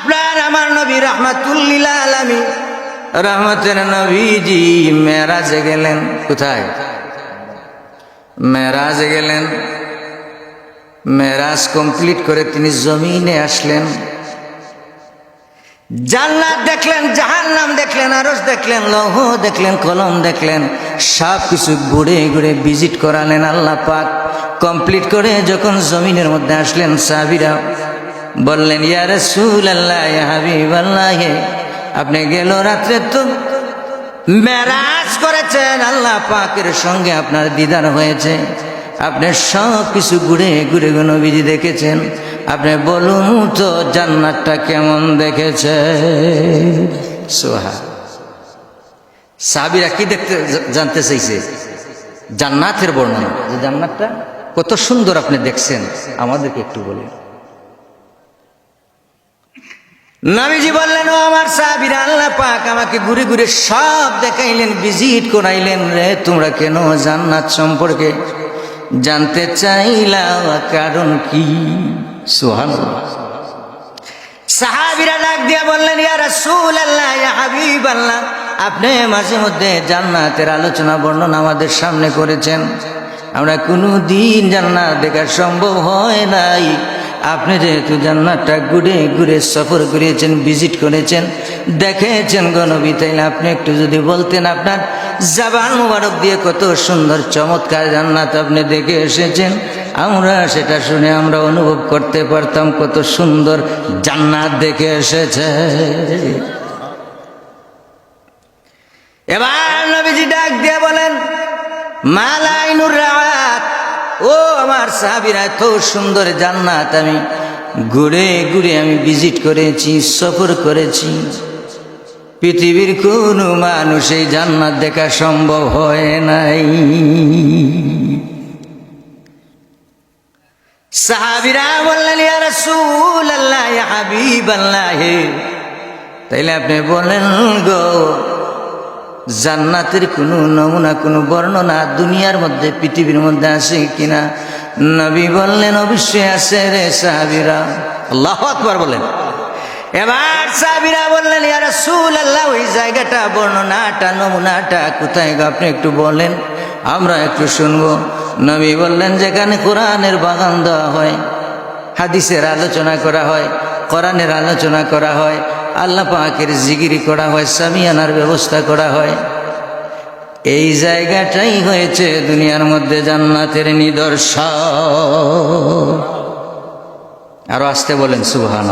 আপনার আমার নবী রহমাতুল্লিল আলমী রহমতের নবীজি মেরাজে গেলেন। কোথায়? মেরাজে গেলেন। মেরাজ কমপ্লিট করে তিনি জমিনে আসলেন। জান্নাত দেখলেন, জাহান্নাম দেখলেন আরস দেখলেন, লৌহ দেখলেন, কলম দেখলেন সব কিছু ঘুরে ঘুরে ভিজিট করালেন আল্লাহ পাক। কমপ্লিট করে যখন জমিনের মধ্যে আসলেন সাবিরা বললেন, ইয়া রাসূল আল্লাহ আল্লাহ আপনি গেল রাত্রে তো মেরাজ করেছেন, আল্লাহ পাকের সঙ্গে আপনার দিদার হয়েছে। আপনি সব কিছু ঘুরে ঘুরে নবীজি দেখেছেন। আপনি বলুন তো, জান্নাতটা কেমন দেখেছে? সোহা সাবিরা কি দেখতে, জানতে চাইছে? জান্নাতের বর্ণনা। যে জান্নাতটা কত সুন্দর আপনি দেখছেন, আমাদেরকে একটু বলেন। নবীজি বললেন, ও আমার সাহাবীরা, আল্লাহ পাক আমাকে ঘুরে ঘুরে সব দেখাইলেন, ভিজিট করাইলেন রে, তোমরা কেন জান্নাত সম্পর্কে জানতে চাইলা? কারণ কি? সোহান সাহাবিরা ডাক দিয়ে বললেন, ইয়া রাসূল আল্লাহ হাবিব আল্লাহ আপনি মাঝে মধ্যে জান্নাতের আলোচনা, বর্ণনা আমাদের সামনে করেছেন। আমরা কোনো দিন জান্নাত দেখা সম্ভব হয় নাই। আপনি যেহেতু জান্নাতটা ঘুরে ঘুরে সফর করেছেন ভিজিট করেছেন, দেখেছেন গণবী তাইলে আপনি একটু যদি বলতেন আপনার জাবান মুবারক দিয়ে কত সুন্দর, চমৎকার জান্নাত আপনি দেখে এসেছেন। আমরা সেটা শুনে আমরা অনুভব করতে পারতাম কত সুন্দর জান্নাত দেখে এসেছে। এবার নবীজি ডাক দিয়ে বলেন, মালাইনুর রাত ও আমার সাহাবিরা, এত সুন্দর জান্নাত আমি ঘুরে ঘুরে আমি ভিজিট করেছি, সফর করেছি। পৃথিবীর কোনো মানুষ এই জান্নাত দেখা সম্ভব হয় নাই। সাহাবিরা বললেন, ইয়া রাসূলুল্লাহ, ইয়া হাবিবাল্লাহ। তাইলে আপনি বলেন, গো জান্নাতের কোনো নমুনা, কোনো বর্ণনা দুনিয়ার মধ্যে, পৃথিবীর মধ্যে আছে কিনা? নবী বললেন, অবশ্যই আছে রে সাহাবিরা। আল্লাহ আকবার বলেন। এবার সাহাবিরা বললেন, ইয়া রাসূলুল্লাহ, ওই জায়গাটা, বর্ণনাটা, নমুনাটা কোথায় গো? আপনি একটু বলেন, আমরা একটু শুনব। নবী বললেন, যেখানে কোরআনের বাগান দেওয়া হয়, হাদিসের আলোচনা করা হয়, কোরআনের আলোচনা করা হয় আল্লাহ পাকের জিগিরি করা হয় সামিয়ানার ব্যবস্থা করা হয়। এই জায়গাটাই হয়েছে দুনিয়ার মধ্যে জান্নাতের নিদর্শন। আরও আসতে বলেন সুবহান